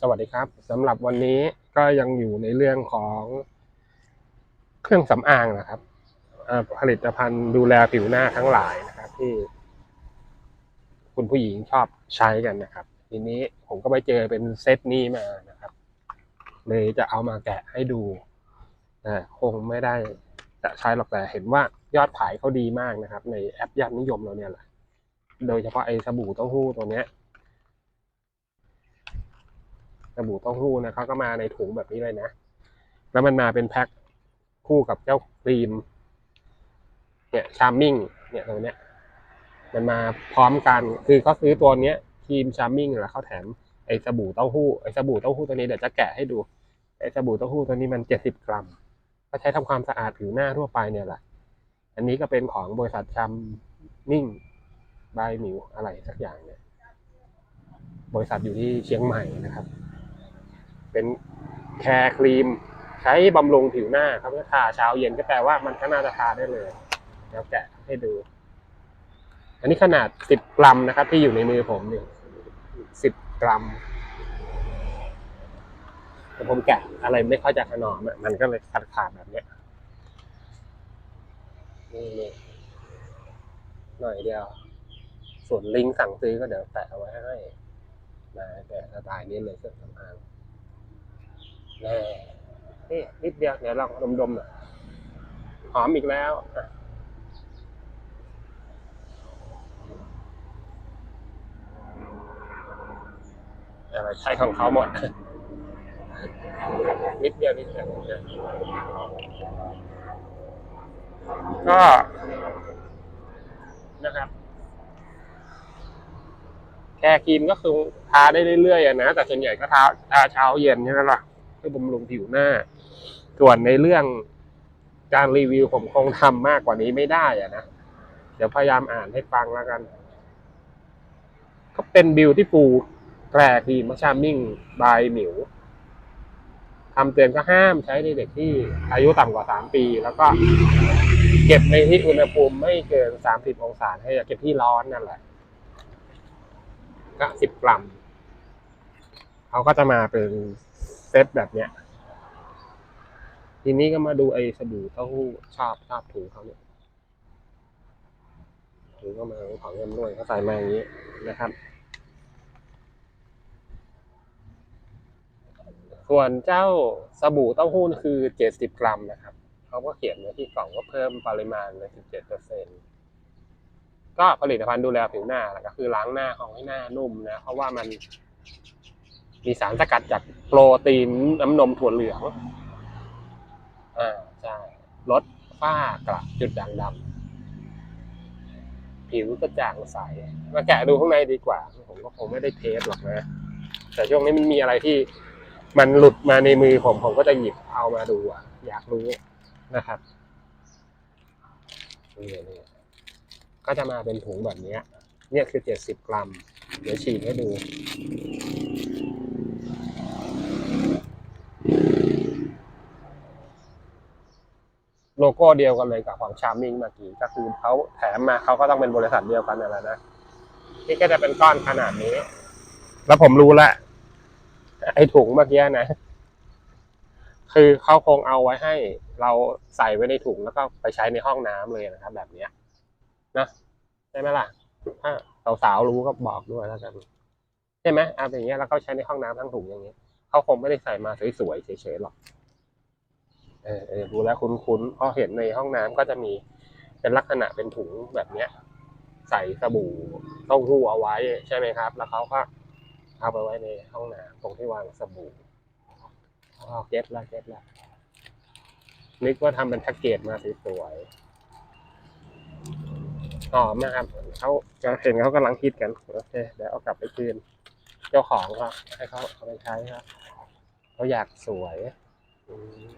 สวัสดีครับสำหรับวันนี้ก็ยังอยู่ในเรื่องของเครื่องสำอางนะครับผลิตภัณฑ์ดูแลผิวหน้าทั้งหลายนะครับ ที่ คุณผู้หญิงชอบใช้กันนะครับ ทีนี้ผมก็ไปเจอเป็นเซตนี้มานะครับ เลยจะเอามาแกะให้ดูแต่คงไม่ได้จะใช้หรอกแต่เห็นว่ายอดขายเขาดีมากนะครับ ในแอปยอดนิยมเราเนี่ยแหละโดยเฉพาะไอ้สบู่เต้าหู้ตัวเนี้ย สบู่เต้าหู้นะเขาก็มาในถุงแบบนี้เลยนะ แล้วมันมาเป็นแพ็คคู่กับเจ้าครีม เนี่ยชาร์มมิ่งเนี่ยตัวเนี้ย มันมาพร้อมกันคือเขาซื้อตัวเนี้ยครีมชาร์มมิ่งแล้วเขาแถมไอ้สบู่เต้าหู้ไอ้สบู่เต้าหู้ตัวนี้เดี๋ยวจะแกะให้ดูไอ้สบู่เต้าหู้ตัวนี้มันเจ็ดสิบกรัมก็ใช้ทำความสะอาดผิวหน้าทั่วไปเนี่ยแหละอันนี้ก็เป็นของบริษัทชามมิ่งบายหมิวอะไรสักอย่างเนี่ย บริษัทอยู่ที่เชียงใหม่นะครับ เป็นแคร์ครีม ใช้บำรุงผิวหน้าครับก็ทาเช้าเย็นก็แปลว่ามันก็น่าจะทาได้เลยเดี๋ยวแกะให้ดู อันนี้ขนาดสิบกรัมนะครับ ที่อยู่ในมือผมเนี่ยสิบกรัมแต่ผมแกะอะไรไม่ค่อยจะถนอมมันก็เลยขาดขาดแบบเนี้ยนี่นี่หน่อยเดียว ส่วนลิงก์สั่งซื้อก็เดี๋ยวแปะเอาไว้ให้นะแกะสไตล์นี้เลยเครื่องสำอาง น่นี่นิดเดียวเดี๋ยวลองดมๆหน่อยหอมอีกแล้วอะไรใช้ของเขาหมด นิดเดียวนิดเดียวเดียวก็นะครับ แค่ครีมก็คือทาได้เรื่อยๆนะ แต่ส่วนใหญ่ก็ทาทาเช้าเย็นใช่ไหมล่ะ เพื่อบำรุงผิวหน้า ส่วนในเรื่องการรีวิวผมคงทำมากกว่านี้ไม่ได้อะนะ เดี๋ยวพยายามอ่านให้ฟังแล้วกัน ก็เป็นบิวที่ฟูแกรครีมาชามิ่งบายหมิวคำเตือนก็ห้ามใช้ในเด็กที่อายุต่ำกว่าสามปี แล้วก็เก็บในที่อุณหภูมิไม่เกินสามสิบองศาให้เก็บที่ร้อนนั่นแหละ ก็สิบกรัม เขาก็จะมาเป็น เซตแบบเนี้ย ทีนี้ก็มาดูไอ้สบู่เต้าหู้ชอบชอบถุงเขาเนี่ยถุงก็มาของเงินด้วยเขาใส่มาอย่างนี้นะครับ ส่วนเจ้าสบู่เต้าหู้คือเจ็ดสิบกรัมนะครับเขาก็เขียนไว้ที่กล่องว่าเพิ่มปริมาณเลยสิบเจ็ดเปอร์เซ็นก็ผลิตภัณฑ์ดูแลผิวหน้าแหละก็คือล้างหน้าของให้หน้านุ่มนะ เพราะว่ามัน มีสารสกัดจากโปรตีนน้ำนมถั่วเหลืองอ่าใช่ลดฝ้ากระจุดด่างดำผิวกระจ่างใส มาแกะดูข้างในดีกว่า ผมก็คงไม่ได้เทสหรอกนะ แต่ช่วงนี้มันมีอะไรที่มันหลุดมาในมือผม ผมก็จะหยิบเอามาดูอะ อยากรู้นะครับนี่นี่ก็จะมาเป็นถุงแบบนี้เนี่ยคือเจ็ดสิบกรัม เดี๋ยวฉีกให้ดู โลโก้เดียวกันเลยกับของชาร์มิงเมื่อกี้ก็คือเขาแถมมาเขาก็ต้องเป็นบริษัทเดียวกันนั่นแหละนะนี่ก็จะเป็นก้อนขนาดนี้ แล้วผมรู้แล้วไอ้ถุงเมื่อกี้นะ คือเขาคงเอาไว้ให้ เราใส่ไว้ในถุงแล้วก็ไปใช้ในห้องน้ำเลยนะครับ แบบเนี้ยนะใช่ไหมล่ะถ้าสาวๆรู้ก็บอกด้วยแล้วกันใช่ไหมเอาอย่างเงี้ยแล้วเขาใช้ในห้องน้ำทั้งถุงอย่างเงี้ยเขาคงไม่ได้ใส่มาสวยๆเฉยๆหรอก เออเออดูแล้วคุ้นๆเพราะเห็นในห้องน้ำก็จะมีเป็นลักษณะเป็นถุงแบบเนี้ย ใส่สบู่เต้าหู้เอาไว้ใช่ไหมครับ แล้วเขาก็เอาไปไว้ในห้องน้ำตรงที่วางสบู่อ๋อเก็ตละเก็ตละนึกว่าทำเป็นแพ็กเกจมาสวยๆหอมนะครับเขาจะเห็นเขากำลังคิดกันโอเคเดี๋ยวเอากลับไปคืน เจ้าของเขาให้เขาเอาไปใช้ครับเขาอยากสวย อืม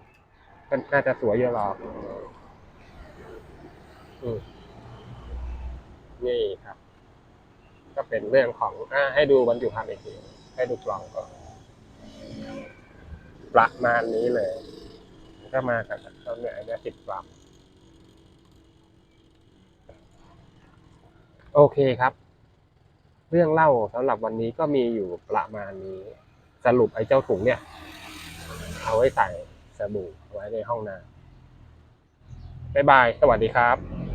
ก็น่าจะสวยเยอะหรอกนี่ครับ ก็เป็นเรื่องของอให้ดูบรรจุภัณฑ์อีกทีให้ดูกล่องก่อนประมาณนี้เลย ก็มากับเขาเนี่ยอันเนี้สิบกรัมโอเคครับ เรื่องเล่าสำหรับวันนี้ก็มีอยู่ประมาณนี้ สรุปไอ้เจ้าถุงเนี่ย เอาไว้ใส่ บู่ไว้ในห้องน้ำบ๊ายบาย สวัสดีครับ